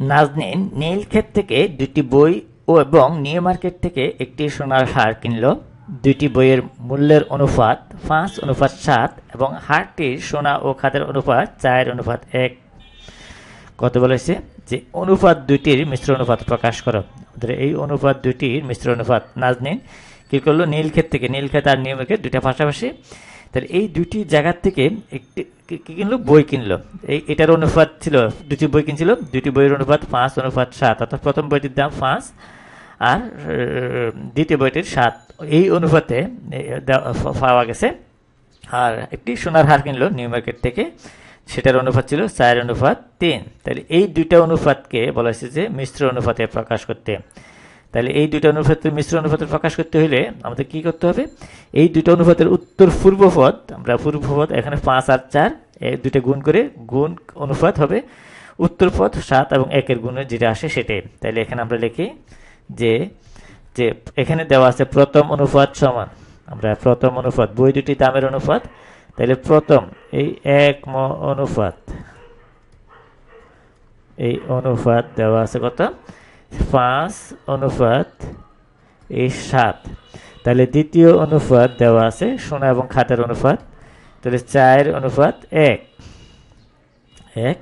নাজনীন নীলক্ষেত থেকে দুটি বই ও এবং নিউ মার্কেট থেকে একটি সোনার হার কিনল। দুইটি বইয়ের মূল্যের অনুপাত পাঁচ, অনুপাত সাত এবং হারটির সোনা ও খাতের অনুপাত চায়ের অনুপাত এক। কত বলেছে? যে অনুপাত দুইটির মিশ্র অনুপাত প্রকাশ করো। এই অনুপাত দুইটির মিশ্র অনুপাত নাজনীন কী করল? নীলক্ষেত থেকে। নীলক্ষেত আর নিউ মার্কেট দুইটা পাশাপাশি। তাহলে এই দুটি জায়গার থেকে একটি কি- কিনলো? বই কিনলো। এই, এটার অনুপাত ছিল, দুটি বই কিনছিল, দুটি বইয়ের অনুপাত পাঁচ, অনুপাত সাত। অর্থাৎ প্রথম বইটির দাম পাঁচ আর দ্বিতীয় বইটির সাত। এই অনুপাতে পাওয়া গেছে। আর একটি সোনার হার কিনলো নিউ মার্কেট থেকে। সেটার অনুপাত ছিল চার অনুপাত তিন। তাহলে এই দুইটা অনুপাতকে বলা হয়েছে যে মিশ্র অনুপাতে প্রকাশ করতে। তাহলে এই দুইটা অনুপাতের মিশ্র অনুপাতের প্রকাশ করতে হলে আমাদের কি করতে হবে? এই দুইটা অনুপাতের উত্তর পূর্ব পদ আমরা পূর্ব পদ এখানে পাঁচ আর চার দুইটা গুণ করে গুণ অনুপাত হবে উত্তর পদ সাত এবং একের গুণে যেটা আসে সেটাই। তাহলে এখানে আমরা লিখি যে যে এখানে দেওয়া আছে প্রথম অনুপাত সমান। আমরা প্রথম অনুপাত, বই দুটি দামের অনুপাত। তাহলে প্রথম, এই এক ম অনুপাত, এই অনুপাত দেওয়া আছে কত? পাঁচ অনুপাত এই সাত। তাহলে দ্বিতীয় অনুপাত দেওয়া আছে, সোনা এবং খাতের অনুপাত তাহলে চার অনুপাত এক। এক।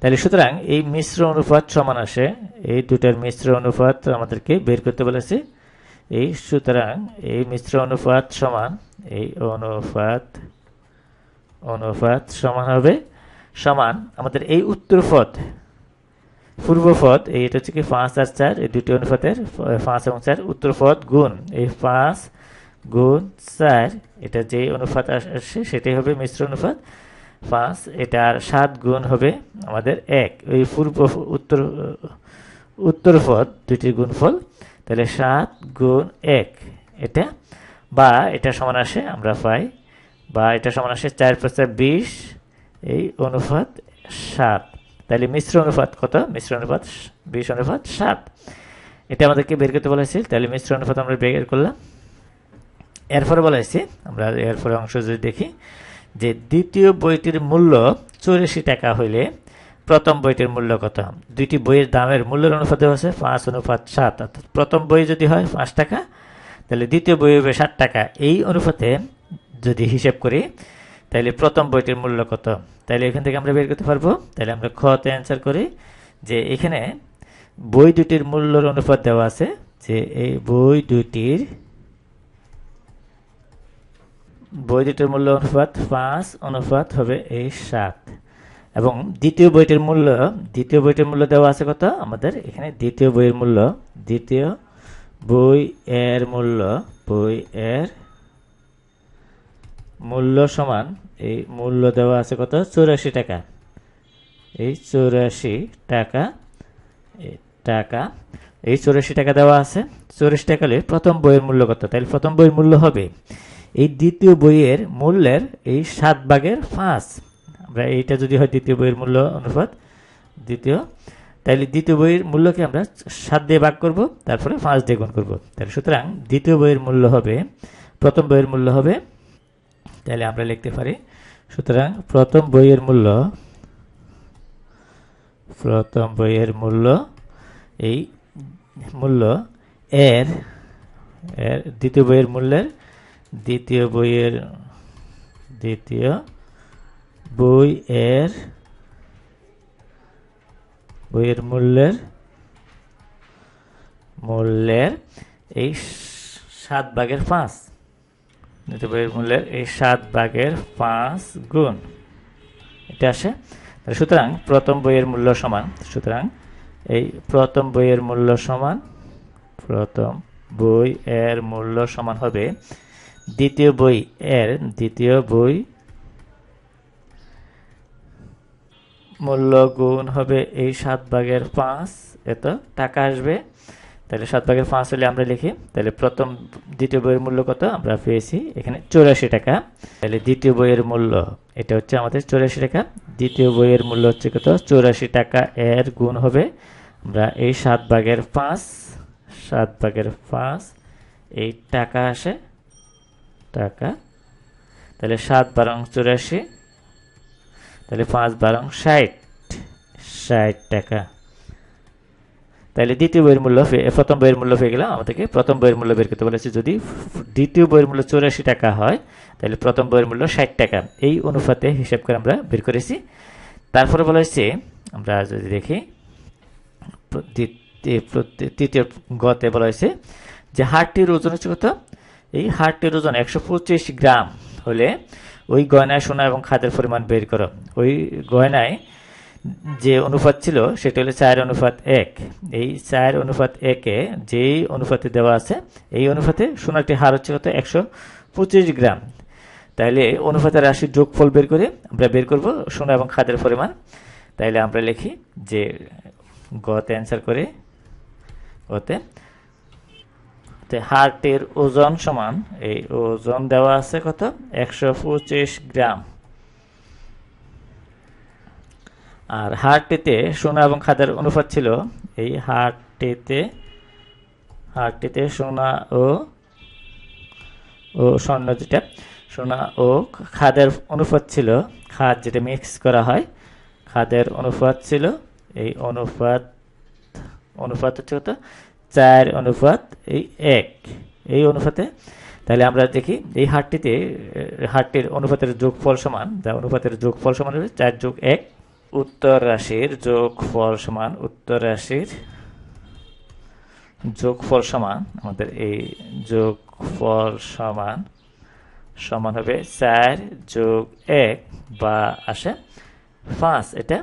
তাহলে সুতরাং এই মিশ্র অনুপাত সমান আসে, এই দুটার মিশ্র অনুপাত আমাদেরকে বের করতে বলেছে। এই সুতরাং এই মিশ্র অনুপাত সমান, এই অনুপাত অনুপাত সমান হবে, সমান আমাদের এই উত্তর পদ পূর্ব পদ এই এটা হচ্ছে কি পাঁচ আর চার, এই দুটি অনুপাতের পাঁচ এবং চার উত্তর পদ গুণ, এই পাঁচ গুণ চার, এটা যে অনুপাত আস- সেটাই হবে মিশ্র অনুপাত পাঁচ এটা আর সাত গুণ হবে আমাদের এক ওই পূর্ব উত্তর উত্তর পদ দুটির গুণফল, তাহলে সাত গুণ এক, এটা, বা এটা সমান আসে, আমরা পাই, বা এটা সমান আসে চার পাঁচ বিশ, এই অনুপাত সাত। তাহলে মিশ্র অনুপাত কত? মিশ্র অনুপাত বিশ অনুপাত সাত। এটা আমাদেরকে বের করতে বলা তাহলে মিশ্র অনুপাত আমরা বের করলাম। এরপরে বলা হয়েছে, আমরা এরপরে অংশ যদি দেখি, যে দ্বিতীয় বইটির মূল্য চৌরাশি টাকা হইলে প্রথম বইটির মূল্য কত? দুইটি বইয়ের দামের মূল্যের অনুপাত দেওয়া আছে পাঁচ অনুপাত সাত। অর্থাৎ প্রথম বই যদি হয় পাঁচ টাকা, তাহলে দ্বিতীয় বই হবে ষাট টাকা। এই অনুপাতে যদি হিসেব করি তাহলে প্রথম বইটির মূল্য কত? তাহলে এখান থেকে আমরা বের করতে পারব। তাহলে আমরা খতে অ্যান্সার করি যে এখানে বই দুটির মূল্যর অনুপাত দেওয়া আছে যে এই বই দুটির বই দুটির মূল্য অনুপাত পাঁচ, অনুপাত হবে এই সাত। এবং দ্বিতীয় বইটির মূল্য, দ্বিতীয় বইটির মূল্য দেওয়া আছে কত? আমাদের এখানে দ্বিতীয় বইয়ের মূল্য, দ্বিতীয় বই এর মূল্য, বই এর মূল্য সমান, এই মূল্য দেওয়া আছে কত? চৌরাশি টাকা। এই চৌরাশি টাকা টাকা, এই চৌরাশি টাকা দেওয়া আছে। চৌরাশি টাকা হলে প্রথম বইয়ের মূল্য কত? তাহলে প্রথম বইয়ের মূল্য হবে এই দ্বিতীয় বইয়ের মূল্যের এই সাত ভাগের পাঁচ। আমরা এইটা যদি হয় দ্বিতীয় বইয়ের মূল্য অনুপাত, দ্বিতীয়, তাহলে দ্বিতীয় বইয়ের মূল্যকে আমরা সাত দিয়ে ভাগ করব, তারপরে পাঁচ দিয়ে গুণ করব। তাহলে সুতরাং দ্বিতীয় বইয়ের মূল্য হবে, প্রথম বইয়ের মূল্য হবে তাহলে আমরা লিখতে পারি, সুতরাং প্রথম বইয়ের মূল্য, প্রথম বইয়ের মূল্য, এই মূল্য এর এর দ্বিতীয় বইয়ের মূল্যের, দ্বিতীয় বইয়ের, দ্বিতীয় বই এর, বইয়ের মূল্যের মূল্যের এই সাত ভাগের পাঁচ। দ্বিতীয় বইয়ের মূল্যের এই সাত ভাগের পাঁচ গুণ। এটা আসে। সুতরাং প্রথম বইয়ের মূল্য সমান, সুতরাং এই প্রথম বইয়ের মূল্য সমান, প্রথম বই এর মূল্য সমান হবে দ্বিতীয় বই এর দ্বিতীয় বই মূল্য গুণ হবে এই সাত ভাগের পাঁচ, এত টাকা আসবে। তাহলে সাত ভাগের পাঁচ হলে আমরা লিখি, তাহলে প্রথম দ্বিতীয় বইয়ের মূল্য কত? আমরা পেয়েছি এখানে চৌরাশি টাকা। তাহলে দ্বিতীয় বইয়ের মূল্য, এটা হচ্ছে আমাদের চৌরাশি টাকা। দ্বিতীয় বইয়ের মূল্য হচ্ছে কত? চৌরাশি টাকা এর গুণ হবে। আমরা এই সাত ভাগের পাঁচ, সাত ভাগের পাঁচ, এই টাকা আসে টাকা। তাহলে সাত বারং চৌরাশি, তাহলে পাঁচ বারং ষাট ষাট টাকা। তাহলে দ্বিতীয় বইয়ের মূল্য প্রথম বইয়ের মূল্য পেয়ে গেলাম আমাদেরকে প্রথম বইয়ের মূল্য বের করতে বলেছে যদি দ্বিতীয় বইয়ের মূল্য চৌরাশি টাকা হয় তাহলে প্রথম বইয়ের মূল্য ষাট টাকা। এই অনুপাতে হিসাব করে আমরা বের করেছি। তারপরে বলা হয়েছে, আমরা যদি দেখি তৃতীয় গতে বলা হয়েছে যে হাড়টির ওজন হচ্ছে কত? এই হাড়টির ওজন একশো পঁচিশ গ্রাম হলে ওই গয়নায় সোনা এবং খাদের পরিমাণ বের করো। ওই গয়নায় যে অনুপাত ছিল, সেটা হলো চার অনুপাত এক। এই চার অনুপাত একে যেই অনুপাতে দেওয়া আছে, এই অনুপাতে সোনাটি হার হচ্ছে কত? একশো পঁচিশ গ্রাম। তাইলে অনুপাতের রাশির যোগফল বের করে আমরা বের করব সোনা এবং খাদের পরিমাণ। তাইলে আমরা লিখি যে গতে অ্যান্সার করে গতে। হার্টের ওজন সমান, এই ওজন দেওয়া আছে কত? একশো পঁচিশ গ্রাম। আর হারটিতে সোনা এবং খাদের অনুপাত ছিল, এই হারটিতে হারটিতে সোনা ও ও স্বর্ণ যেটা, সোনা ও খাদের অনুপাত ছিল, খাদ যেটা মিক্স করা হয়, খাদের অনুপাত ছিল, এই অনুপাত অনুপাত হচ্ছে কত? চার অনুপাত, এই এক, এই অনুপাতে, তাহলে আমরা দেখি, এই হারটিতে হারটির অনুপাতের যোগফল সমান, যা অনুপাতের যোগফল সমান হবে চার যোগ এক উত্তর রাশির যোগফল সমান, উত্তর রাশির যোগফল সমান, আমাদের এই যোগফল সমান সমান হবে চার যোগ এক বা আসে পাঁচ এটা।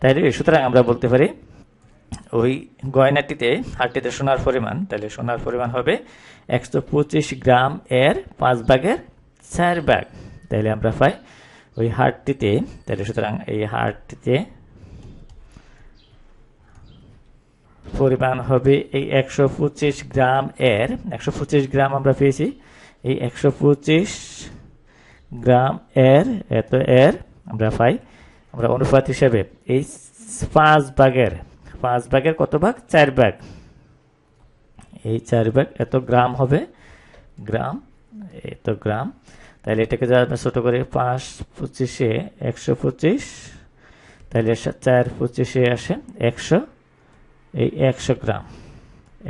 তাইলে সুতরাং আমরা বলতে পারি, ওই গয়নাটিতে হারটিতে সোনার পরিমাণ, তাহলে সোনার পরিমাণ হবে একশো পঁচিশ গ্রাম এর পাঁচ ভাগের চার ভাগ। তাইলে আমরা পাই ওই হারটিতে, তাহলে সুতরাং এই হারটিতে পরিমাণ হবে এই একশো পঁচিশ গ্রাম এর, একশো পঁচিশ গ্রাম আমরা পেয়েছি, এই একশো পঁচিশ গ্রাম এর, এত এর আমরা পাই, আমরা অনুপাত হিসেবে, এই পাঁচ ভাগের পাঁচ ভাগের কত ভাগ? চার ভাগ। এই চার ভাগ এত গ্রাম হবে, গ্রাম, এত গ্রাম তাহলে এটাকে যা আমরা ছোটো করে পাঁচ পঁচিশে, একশো পঁচিশ, তাহলে চার পঁচিশে আসে একশো, এই একশো গ্রাম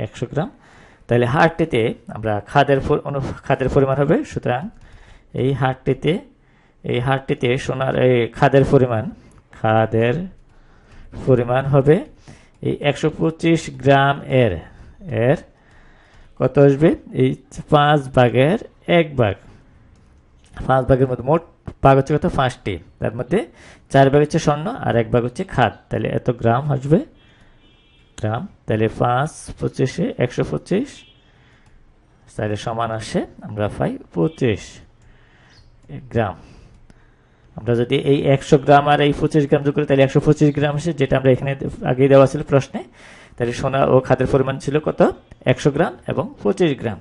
একশো গ্রাম। তাহলে হারটিতে আমরা খাদের খাদের পরিমাণ হবে, সুতরাং এই হারটিতে এই হারটিতে সোনার, এই খাদের পরিমাণ খাদের পরিমাণ হবে এই একশো পঁচিশ গ্রাম এর এর কত আসবে? এই পাঁচ ভাগের এক ভাগ। পাঁচ ভাগের মধ্যে মোট ভাগ হচ্ছে কত? পাঁচটি। তার মধ্যে চার ভাগ হচ্ছে স্বর্ণ আর এক ভাগ হচ্ছে খাদ। তাহলে এত গ্রাম আসবে? গ্রাম। তাহলে পাঁচ পঁচিশে একশো পঁচিশ। তাহলে সমান আসে আমরা পাই পঁচিশ গ্রাম। আমরা যদি এই একশো গ্রাম আর এই পঁচিশ গ্রাম যোগ করি, তাহলে একশো পঁচিশ গ্রাম আসে, যেটা আমরা এখানে আগেই দেওয়া ছিল প্রশ্নে। তাহলে সোনা ও খাদের পরিমাণ ছিল কত? একশো গ্রাম এবং পঁচিশ গ্রাম।